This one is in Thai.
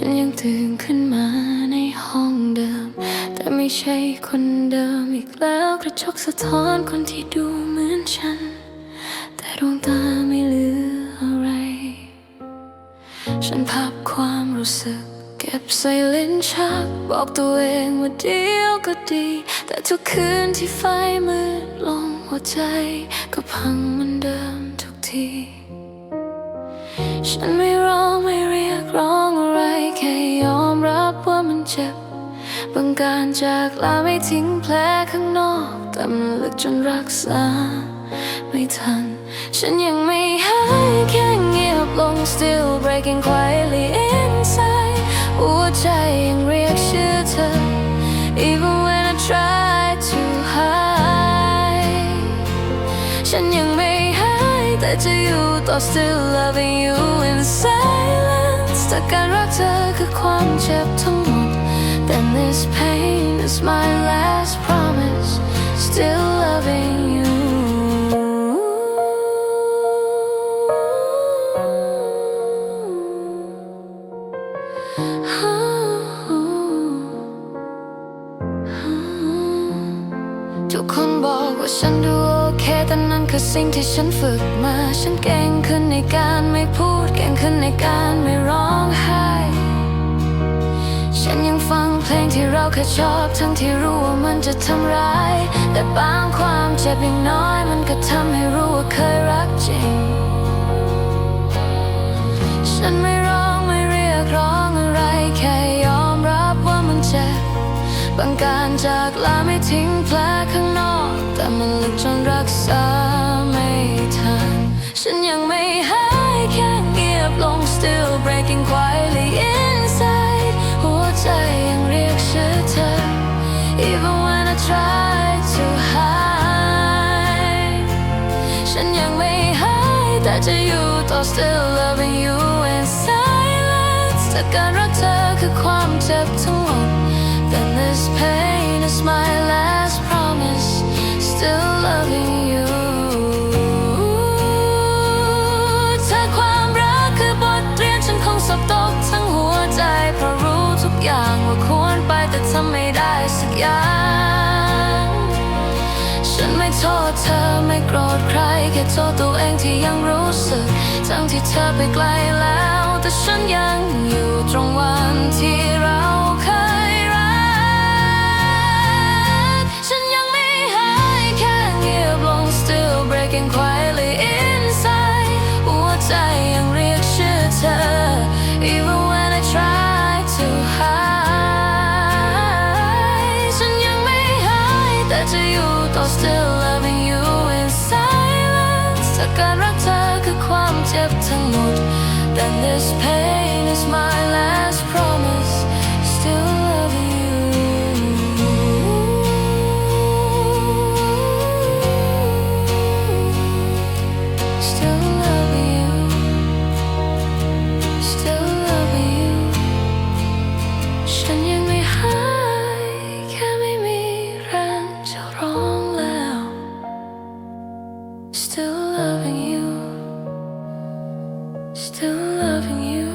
ฉันยังตื่นขึ้นมาในห้องเดิม แต่ไม่ใช่คนเดิมอีกแล้วกระจกสะท้อนคนที่ดูเหมือนฉัน แต่ดวงตาไม่เหลืออะไร ฉันพับความรู้สึก เก็บใส่ลิ้นชัก บอกตัวเองว่าเดียวก็ดี แต่ทุกคืนที่ไฟมืดลงหัวใจ ก็พังเหมือนเดิมทุกที ฉันไม่ร้องไม่ เจ็บบังการจากลาไม่ทิ้งแผลข้างนอกต่มันลึกจนรักษา ไม่ทัน ฉันยังไม่หายแค่เงียบลง still breaking quietly inside หัวใจยังเรียกชื่อเธอ even when I try to hide ฉันยังไม่หายแต่จะอยู่ต่อ still loving you in silence แต่การรักเธอคือความเจ็บทั้งหมด then this pain is my last promise still loving you ทุกคนบอกว่าฉันดูโอเคแต่นั่นคือสิ่งที่ฉันฝึกมา ฉันเก่งขึ้นในการไม่พูด เก่งขึ้นในการไม่ร้องไห้ ฉันยังฟังเพลงที่เราเคยชอบ ทั้งที่รู้ว่ามันจะทำร้าย แต่บางความเจ็บอย่างน้อย มันก็ทำให้รู้ว่าเคยรักจริง ฉันไม่ร้องไม่เรียกร้องอะไร แค่ยอมรับว่ามันเจ็บบางการจากลาไม่ทิ้งแผลข้างนอก แต่มันลึกจนรักษาไม่ทัน ฉันยังไม่หายแค่เงียบลง still breaking quiet ายแต่จะอยู่ต่อ still loving you in silence แต่การรักเธอคือความเจ็บทั้งหมด then this pain is my last promise still loving you ถ้าความรักคือบทเรียนฉันคงสอบตกทั้งหัวใจ เพราะรู้ทุกอย่างว่าควรไปแต่ทำไม่ได้สักอย่าง ธใครแค่โทษตัวเองที่ยังรู้สึก ทั้งที่เธอไปไกลแล้ว แต่ฉันยังอยู่ตรงวันที่เราเคยรัก ฉันยังไม่หายแค่เงียบลง still breaking quietly inside หัวใจยังเรียกชื่อเธอ even when I try to hide ฉันยังไม่หายแต่จะอยู่ต่อ still loving you การรักเธอคือความเจ็บทั้งหมด then this pain is my last loving you